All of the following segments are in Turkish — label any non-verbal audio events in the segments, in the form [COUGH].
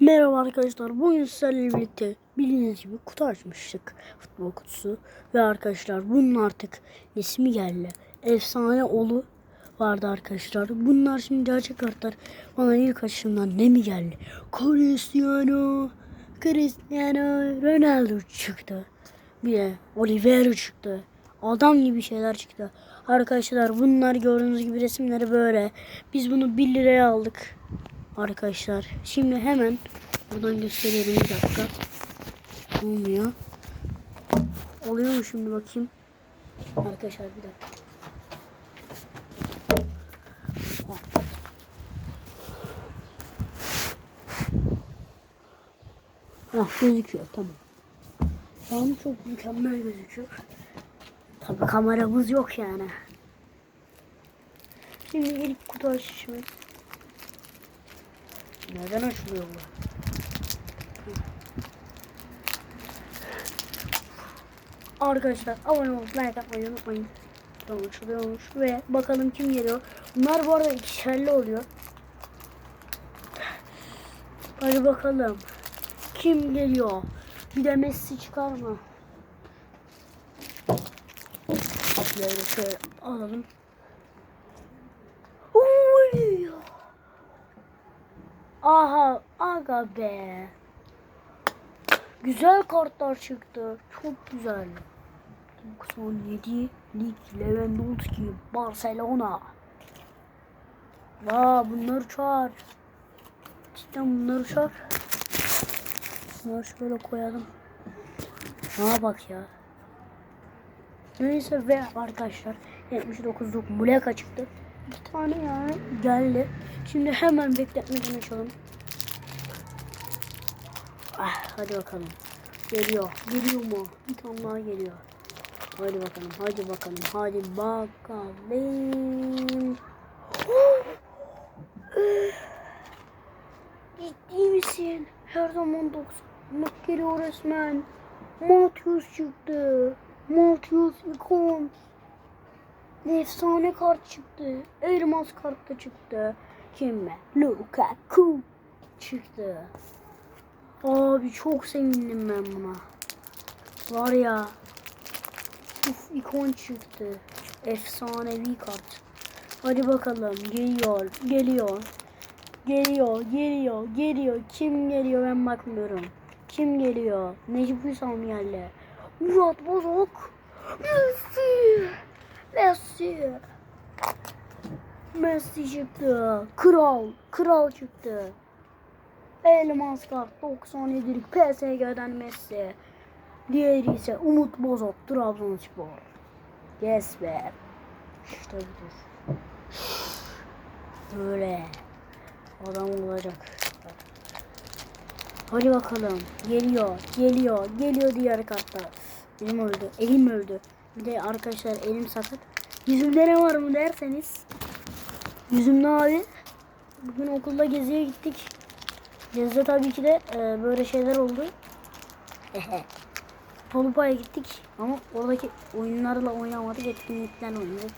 Merhaba arkadaşlar. Bugün sizlerle birlikte bildiğiniz gibi kutu açmıştık. Futbol kutusu. Ve arkadaşlar bunun artık ismi geldi. Efsane olu vardı arkadaşlar. Bunlar şimdi gerçek kartlar. Bana ilk açımdan ne mi geldi? Cristiano Cristiano Ronaldo çıktı. Bir de Oliveira çıktı. Adam gibi şeyler çıktı. Arkadaşlar bunlar gördüğünüz gibi resimleri böyle. Biz bunu 1 liraya aldık. Arkadaşlar şimdi hemen buradan gösteriyorum bir dakika. Olmuyor. Oluyor mu şimdi bakayım. Arkadaşlar bir dakika. Ah gözüküyor tamam. Tamam çok mükemmel gözüküyor. Tabi kameramız yok yani. Şimdi ilk kutu açışımız. Neden açılıyor bu? Arkadaşlar abone olup like atmayı unutmayın. Açılıyormuş ve bakalım kim geliyor. Bunlar bu arada ikişerli oluyor. Hadi bakalım. Kim geliyor? Bir de Messi çıkar mı? Şöyle alalım. Aha aga be. Güzel kartlar çıktı. Çok güzel. 97 Lig Lewandowski Barcelona. Vaa bunları çağır. Cidden bunları çağır. Bunları şöyle koyalım. Aa bak ya. Neyse ve arkadaşlar 79'luk Muleka çıktı. Bir tane yani geldi. Şimdi hemen bekletmeden açalım. Ah, hadi bakalım. Geliyor. Geliyor mu? Bir tane daha geliyor. Hadi bakalım. Hadi bakalım. Hadi bakalım. [GASPS] Ciddi misin? Her zaman 90 geliyor resmen. Matthews çıktı. Matthews ikon. Efsane kart çıktı. Elmas kart da çıktı. Kim Lukaku çıktı. Abi çok sevindim ben buna. Var ya. Uf ikon çıktı. Efsanevi kart. Hadi bakalım geliyor, geliyor. Geliyor, geliyor, geliyor. Kim geliyor ben bakmıyorum. Kim geliyor? Necip mı geldi? Murat Bozok. Messi. Messi. Messi çıktı. Kral. Kral çıktı. Elmas kart 97'lik PSG'den Messi. Diğeri ise Umut Bozok Trabzonspor. Yes be. İşte budur. Böyle. Adam olacak. Hadi bakalım. Geliyor, geliyor, geliyor diğer kartlar. Elim öldü, elim öldü. Bir de arkadaşlar elim sakat. Yüzümde ne var mı derseniz. Yüzümde abi. Bugün okulda geziye gittik. Gezide tabii ki de e, böyle şeyler oldu. [LAUGHS] Tolupa'ya gittik ama oradaki oyunlarla oynamadık, etkinliklerle oynadık.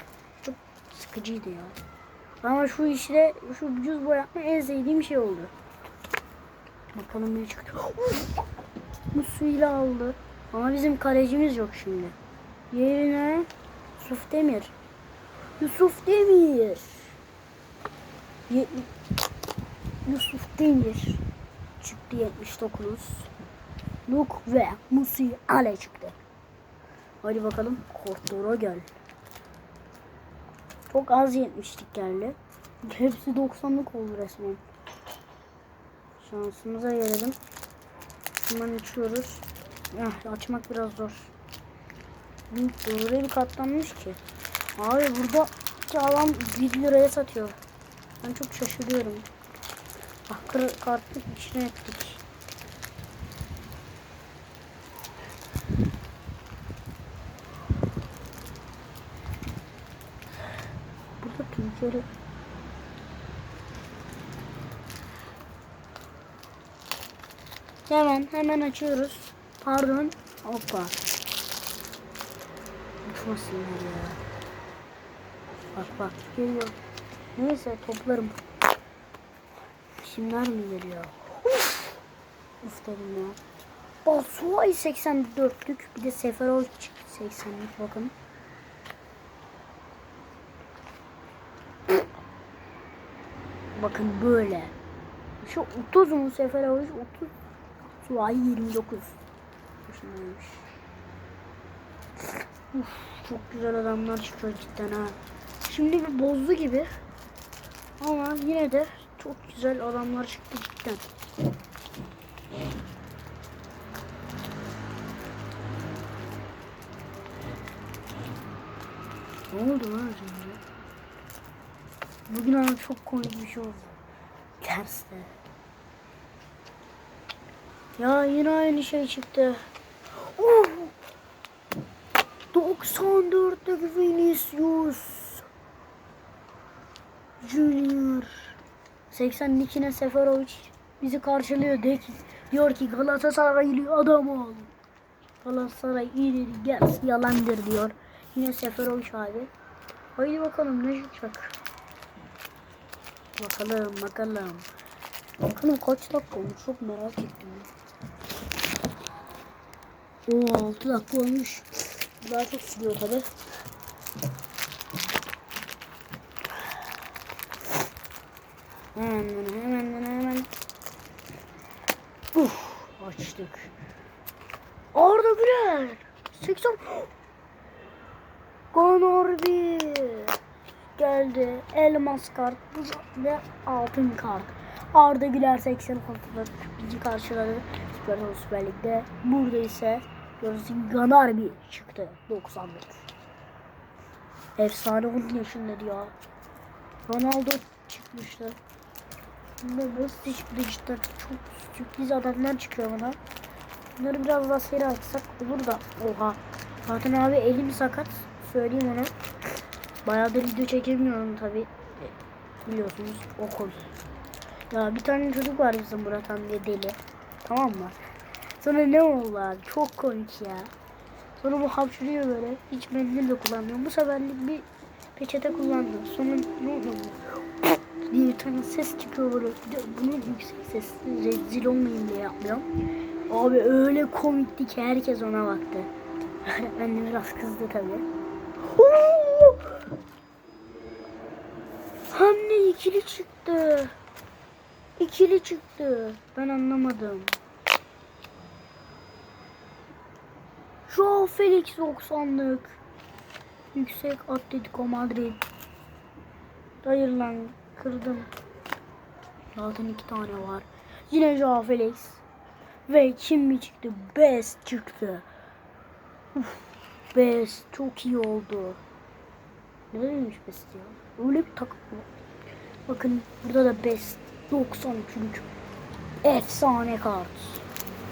Çok sıkıcıydı ya. Ama şu işte şu yüz boyatma en sevdiğim şey oldu. Bakalım ne çıktı. Musuyla [GASPS] aldı. Ama bizim kalecimiz yok şimdi. Yerine Yusuf Demir. Yusuf Demir. Ye- Yusuf Demir. Çıktı 79. Luke ve Musi Ale çıktı. Hadi bakalım Kortoro gel. Çok az 70'lik geldi. Hepsi 90'lık oldu resmen. Şansımıza gelelim. Hemen açıyoruz. Ah, açmak biraz zor. Buraya bir katlanmış ki. Abi burada adam 1 liraya satıyor. Ben çok şaşırıyorum. Ah kır, kartlık içine ettik. Burada Türkiye'de Hemen hemen açıyoruz. Pardon. Hoppa. Uçmasınlar ya. Bak bak geliyor. Neyse toplarım. Şimdiler mi geliyor? Uf! dedim ya. Basuay 84'lük bir de Seferovic 80'lik bakın. Bakın böyle. Şu 30 mu Seferovic 30. Suay 29. Yaşındaymış. Uf, çok güzel adamlar çıkıyor cidden ha. Şimdi bir bozdu gibi. Ama yine de çok güzel adamlar çıktı cidden. Ne oldu lan önce? Bugün ama çok komik bir şey oldu. Terste. Ya yine aynı şey çıktı. Oh! 94'te Vinicius Junior 82'ne Seferovic bizi karşılıyor de ki, diyor ki Galatasaraylı adam ol. Galatasaray iyidir gelsin yalandır diyor. Yine Seferovic abi. Haydi bakalım ne çıkacak. Bakalım bakalım. Bakalım kaç dakika olmuş çok merak ettim. Oo 6 dakika olmuş. Daha çok sürüyor tabi. Hemen hemen hemen. Uf, açtık. Arda Güler. 80. Gonarbi. Geldi. Elmas kart ve altın kart. Arda Güler 80 kontrolü bizi karşıladı. Süper Süper Lig'de. Burada ise gördüğünüz Ganarbi çıktı. 91. Efsane 10 yaşında ya. Ronaldo çıkmıştı. Bunda nasıl çıktı cidden çok sürpriz adamlar çıkıyor bana. Bunları biraz daha seri açsak olur da. Oha. Zaten abi elim sakat. Söyleyeyim ona. Bayağıdır video çekemiyorum tabi. Biliyorsunuz okul. Ya bir tane çocuk var bizim Murat Han diye deli. Tamam mı? Sonra ne oldu abi? Çok komik ya. Sonra bu hapşırıyor böyle. Hiç mendil de kullanmıyor. Bu seferlik bir peçete kullandı. Sonra ne oldu? diye bir tane ses çıkıyor böyle. Bir de bunun yüksek sesli rezil olmayayım diye yapmıyorum. Abi öyle komikti ki herkes ona baktı. [LAUGHS] ben de biraz kızdı tabii. Oo! Hamle ikili çıktı. İkili çıktı. Ben anlamadım. Joao Felix 90'lık. Yüksek Atletico Madrid. Hayır lan kırdım. Zaten iki tane var. Yine Joao Felix. Ve kim mi çıktı? Best çıktı. Uf, Best çok iyi oldu. Ne demiş Best ya? Öyle bir takım mı? Bakın burada da Best 93'lük efsane kart.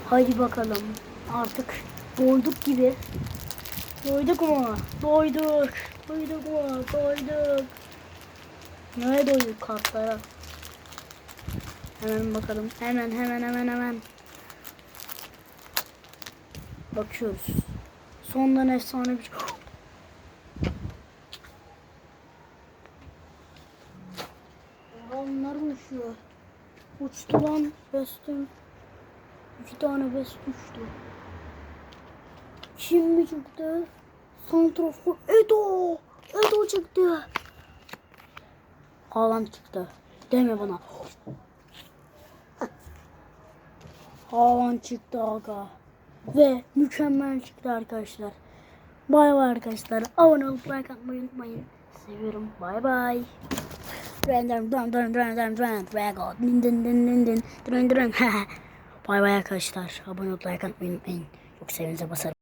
Haydi bakalım. Artık doyduk gibi. Doyduk mu? Doyduk. Doyduk mu? Doyduk. Nereye doyduk kartlara? Hemen bakalım. Hemen hemen hemen hemen. Bakıyoruz. Sondan efsane bir [GASPS] Onlar uçuyor. Uçtu lan bestim. İki tane best uçtu. Şimdi çıktı. Santrafor Edo. Edo çıktı. Haaland çıktı. Deme bana. Haaland çıktı aga. Ve mükemmel çıktı arkadaşlar. Bay bay arkadaşlar. Abone olup like atmayı unutmayın. Seviyorum. Bay bay. Dön dön dön dön dön dön dön Dragon Bay bay arkadaşlar. Abone olup like atmayı unutmayın. Çok sevinize basarım.